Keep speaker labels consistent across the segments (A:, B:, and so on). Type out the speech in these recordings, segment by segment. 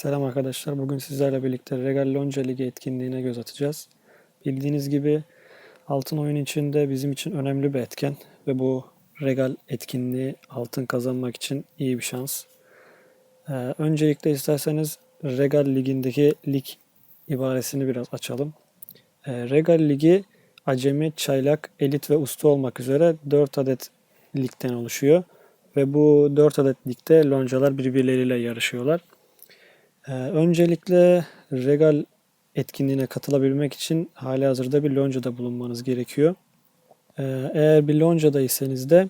A: Selam arkadaşlar. Bugün sizlerle birlikte Regal Lonca Ligi etkinliğine göz atacağız. Bildiğiniz gibi altın oyun içinde bizim için önemli bir etken ve bu Regal etkinliği altın kazanmak için iyi bir şans. Ee, öncelikle isterseniz Regal Ligi'ndeki lig ibaresini biraz açalım. Ee, Regal Ligi acemi, çaylak, elit ve usta olmak üzere 4 adet ligden oluşuyor. Ve bu 4 adet ligde loncalar birbirleriyle yarışıyorlar. Ee, öncelikle Regal etkinliğine katılabilmek için hali hazırda bir loncada bulunmanız gerekiyor. Ee, eğer bir loncadaysanız de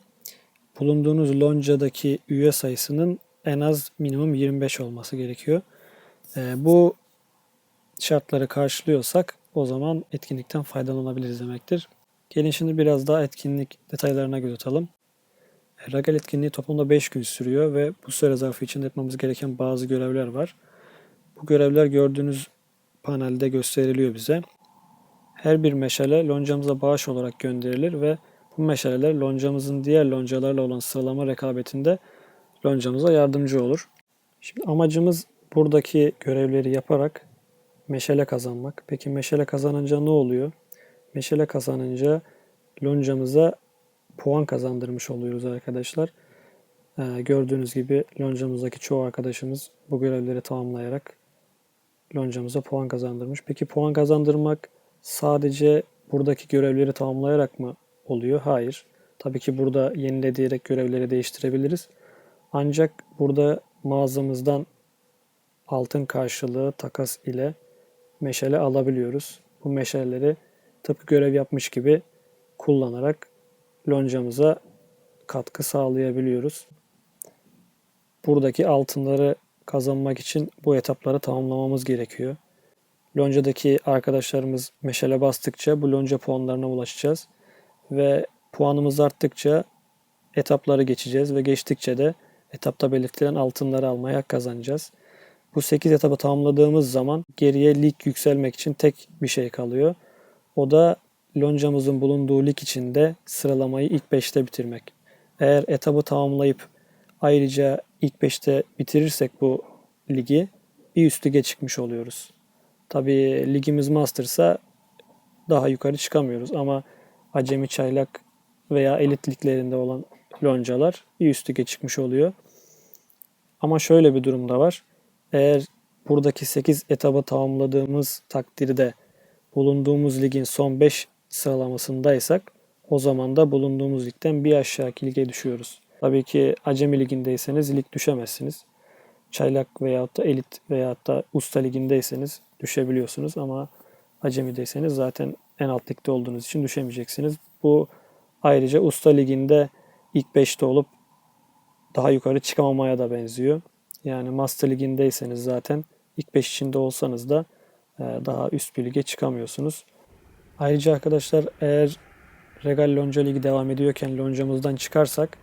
A: bulunduğunuz loncadaki üye sayısının en az minimum 25 olması gerekiyor. Ee, bu şartları karşılıyorsak o zaman etkinlikten faydalanabiliriz demektir. Gelin şimdi biraz daha etkinlik detaylarına göz atalım. Regal etkinliği toplamda 5 gün sürüyor ve bu süre zarfı içinde yapmamız gereken bazı görevler var. Bu görevler gördüğünüz panelde gösteriliyor bize. Her bir meşale loncamıza bağış olarak gönderilir ve bu meşaleler loncamızın diğer loncalarla olan sıralama rekabetinde loncamıza yardımcı olur. Şimdi amacımız buradaki görevleri yaparak meşale kazanmak. Peki meşale kazanınca ne oluyor? Meşale kazanınca loncamıza puan kazandırmış oluyoruz arkadaşlar. Ee, gördüğünüz gibi loncamızdaki çoğu arkadaşımız bu görevleri tamamlayarak loncamıza puan kazandırmış. Peki puan kazandırmak sadece buradaki görevleri tamamlayarak mı oluyor? Hayır. Tabii ki burada yenile görevleri değiştirebiliriz. Ancak burada mağazamızdan altın karşılığı takas ile meşale alabiliyoruz. Bu meşaleleri tıpkı görev yapmış gibi kullanarak loncamıza katkı sağlayabiliyoruz. Buradaki altınları kazanmak için bu etapları tamamlamamız gerekiyor. Loncadaki arkadaşlarımız meşale bastıkça bu lonca puanlarına ulaşacağız. Ve puanımız arttıkça etapları geçeceğiz ve geçtikçe de etapta belirtilen altınları almaya kazanacağız. Bu 8 etabı tamamladığımız zaman geriye lig yükselmek için tek bir şey kalıyor. O da loncamızın bulunduğu lig içinde sıralamayı ilk 5'te bitirmek. Eğer etabı tamamlayıp ayrıca ilk 5'te bitirirsek bu ligi bir üst lige çıkmış oluyoruz. Tabi ligimiz mastersa daha yukarı çıkamıyoruz ama acemi çaylak veya elit liglerinde olan loncalar bir üst lige çıkmış oluyor. Ama şöyle bir durum da var. Eğer buradaki 8 etabı tamamladığımız takdirde bulunduğumuz ligin son 5 sıralamasındaysak o zaman da bulunduğumuz ligden bir aşağıki lige düşüyoruz. Tabii ki Acemi Ligi'ndeyseniz lig düşemezsiniz. Çaylak veyahut da elit veyahut da usta ligindeyseniz düşebiliyorsunuz ama acemideyseniz zaten en alt ligde olduğunuz için düşemeyeceksiniz. Bu ayrıca usta liginde ilk 5'te olup daha yukarı çıkamamaya da benziyor. Yani Master ligindeyseniz zaten ilk 5 içinde olsanız da e, daha üst bir lige çıkamıyorsunuz. Ayrıca arkadaşlar eğer Regal Lonca Ligi devam ediyorken loncamızdan çıkarsak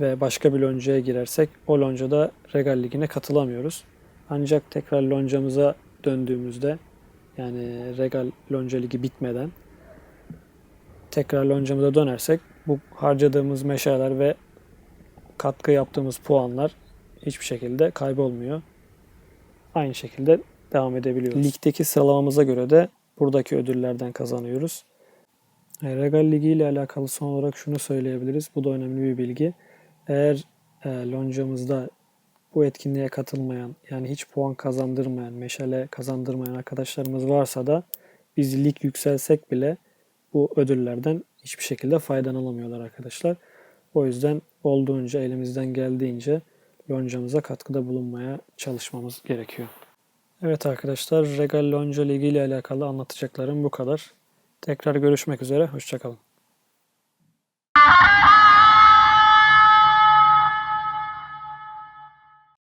A: ve başka bir loncaya girersek o loncada Regal Ligi'ne katılamıyoruz. Ancak tekrar loncamıza döndüğümüzde yani Regal Lonca Ligi bitmeden tekrar loncamıza dönersek bu harcadığımız meşaleler ve katkı yaptığımız puanlar hiçbir şekilde kaybolmuyor. Aynı şekilde devam edebiliyoruz. Ligdeki sıralamamıza göre de buradaki ödüllerden kazanıyoruz. E, Regal Ligi ile alakalı son olarak şunu söyleyebiliriz. Bu da önemli bir bilgi. Eğer e, loncamızda bu etkinliğe katılmayan yani hiç puan kazandırmayan, meşale kazandırmayan arkadaşlarımız varsa da biz lig yükselsek bile bu ödüllerden hiçbir şekilde faydalanamıyorlar arkadaşlar. O yüzden olduğunca elimizden geldiğince loncamıza katkıda bulunmaya çalışmamız gerekiyor. Evet arkadaşlar Regal Lonca Ligi ile alakalı anlatacaklarım bu kadar. Tekrar görüşmek üzere. Hoşçakalın.